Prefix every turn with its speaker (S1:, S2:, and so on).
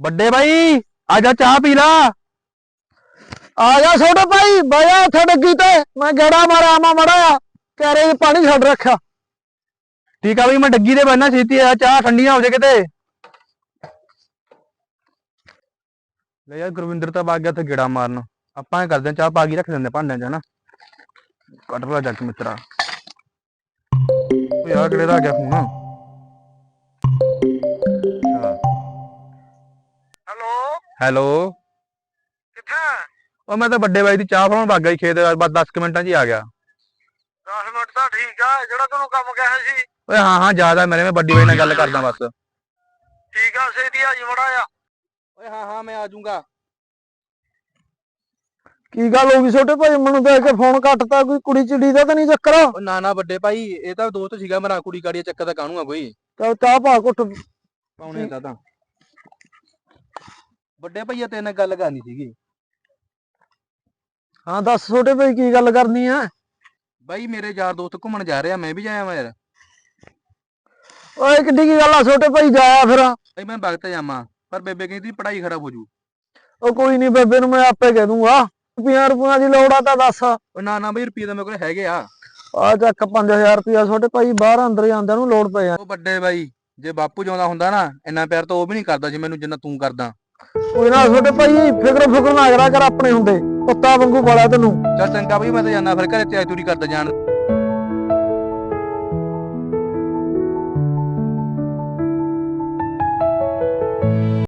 S1: ਵੱਡੇ ਬਾਈ, ਆ ਜਾ ਚਾਹ ਪੀ ਲਾ।
S2: ਆ ਜਾ ਛੋਟੇ ਭਾਈ ਬਾਇਆ ਉੱਥੇ ਡੱਗੀ ਤੇ। ਮੈਂ ਗੇੜਾ ਮਾਰਿਆ ਆਮਾ ਮੜਾ ਕੈਰੇ 'ਚ ਪਾਣੀ ਛੱਡ ਰੱਖਿਆ।
S1: ਠੀਕ ਆ ਬਈ, ਮੈਂ ਡੱਗੀ ਤੇ ਬੈਠਣਾ ਛੇਤੀ, ਆ ਚਾਹ ਠੰਡੀਆਂ ਹੋ ਜੇ ਕਿਤੇ। ਲੈ ਯਾਰ ਗੁਰਵਿੰਦਰ ਤਾਂ ਵਗ ਗਿਆ ਉੱਥੇ ਗੇੜਾ ਮਾਰਨ। ਆਪਾਂ ਇਹ ਕਰਦੇ ਹਾਂ ਚਾਹ ਪਾ ਕੇ ਰੱਖ ਦਿੰਦੇ ਭਾਂਡਿਆਂ 'ਚ, ਹਨਾ। ਕੱਟ ਲਾ ਜੱਟ ਮਿੱਤਰਾ। ਓ ਯਾਰ ਕਿਹੜੇ ਆ ਗਿਆ ਫੋਨ?
S2: ਹੈਲੋ। ਕਿੱਥੇ
S1: ਉਹ ਮੈਂ ਤਾਂ ਵੱਡੇ ਬਾਈ ਦੀ ਚਾਹ ਫੜਾਉਣ ਵਗ ਗਿਆ ਖੇਤ ਬਸ 10 ਮਿੰਟਾਂ 'ਚ ਹੀ ਆ ਗਿਆ।
S2: 10 ਮਿੰਟ ਤਾਂ ਠੀਕ ਆ ਜਿਹੜਾ ਤੈਨੂੰ ਕੰਮ ਕਿਹਾ ਸੀ।
S1: ਓਏ ਹਾਂ ਹਾਂ ਜ਼ਿਆਦਾ ਮੇਰੇ ਮੈਂ ਵੱਡੀ ਬਾਈ ਨਾਲ ਗੱਲ ਕਰਦਾ ਬਸ।
S2: ਠੀਕ ਆ ਸੇਤੀ ਆ ਜੀ ਮੜਾ ਆ
S1: ਓਏ ਹਾਂ ਹਾਂ ਮੈਂ ਆ ਜਾਊਂਗਾ।
S2: ਕੀ ਗੱਲ ਹੋ ਗਈ ਛੋਟੇ ਭਾਈ? ਮੈਨੂੰ ਦੇਖ ਕੇ ਫੋਨ ਕੱਟਤਾ ਕੋਈ ਕੁੜੀ ਚਿੜੀ ਦਾ ਤਾਂ ਨਹੀਂ ਚੱਕਰ?
S1: ਓ ਨਾ ਨਾ ਵੱਡੇ ਭਾਈ ਇਹ ਤਾਂ ਦੋਸਤ ਸੀਗਾ ਮੇਰਾ ਕੁੜੀ ਕਾੜੀ ਚੱਕਰ ਦਾ ਕਾਹਨੂੰ ਆ ਕੋਈ?
S2: ਚੱਲ ਚਾਹ ਪਾ ਘੁੱਟ।
S1: ਪਾਉਣੇ ਦਾ ਤਾਂ। ਵੱਡੇ ਭਈਆ ਤੇਰੇ ਨਾਲ ਗੱਲ ਕਰਨੀ ਸੀਗੀ।
S2: ਹਾਂ ਦੱਸ ਛੋਟੇ ਭਾਈ ਕੀ ਗੱਲ ਕਰਨੀ ਆ?
S1: ਬਾਈ ਮੇਰੇ ਯਾਰ ਦੋਸਤ ਘੁੰਮਣ ਜਾ ਰਹੇ ਆ ਮੈਂ ਵੀ ਜਾਇਆ ਮੈਂ ਯਾਰ।
S2: ਓਏ ਕਿੱਡੀ ਕੀ ਗੱਲ ਆ ਛੋਟੇ ਭਾਈ ਜਾਇਆ ਫਿਰ।
S1: ਬਈ ਮੈਂ ਵਕਤ ਜਾਵਾਂ ਪਰ ਬੇਬੇ ਕਹਿੰਦੀ ਪੜ੍ਹਾਈ ਖਰਾਬ ਹੋ ਜੂ।
S2: ਉਹ ਕੋਈ ਨਹੀਂ ਬੇਬੇ ਨੂੰ ਮੈਂ ਆਪੇ ਕਹਿ ਦੂੰਗਾ। ਰੁਪਈਆਂ ਰੁਪਈਆਂ ਦੀ ਲੋੜ ਆ ਤਾਂ ਦੱਸ।
S1: ਉਹ ਨਾ ਨਾ ਬਈ ਰੁਪਈਏ ਤਾਂ ਮੇਰੇ ਕੋਲ ਹੈਗੇ ਆ।
S2: ਆ ਚੱਕ 5000 ਰੁਪਇਆ ਛੋਟੇ ਭਾਈ ਬਾਹਰ ਅੰਦਰ ਜਾਂਦਿਆਂ ਨੂੰ ਲੋੜ ਪੈ ਜਾਂਦੀ
S1: ਉਹ ਵੱਡੇ ਬਾਈ ਜੇ ਬਾਪੂ ਜਿਉਂਦਾ ਹੁੰਦਾ ਨਾ ਇੰਨਾ ਪਿਆਰ ਤਾਂ ਉਹ ਵੀ ਨਹੀਂ ਕਰਦਾ ਜੀ ਮੈਨੂੰ ਜਿੰਨਾ ਤੂੰ ਕਰਦਾ।
S2: ਕੋਈ ਨਾ ਛੋਟੇ ਭਾਈ, ਫਿਕਰ ਫਿਕਰ ਨਾ ਕਰਾ ਕਰ ਆਪਣੇ ਹੁੰਦੇ। ਕੁੱਤਾ ਵਾਂਗੂ ਪਾਲਿਆ ਤੈਨੂੰ।
S1: ਚੱਲ ਚੰਗਾ ਬਈ, ਮੈਂ ਤਾਂ ਜਾਣਾ ਫਿਰ, ਘਰੇ ਤਿਆਰੀ ਤੂਰੀ ਕਰਦਾ ਜਾਣ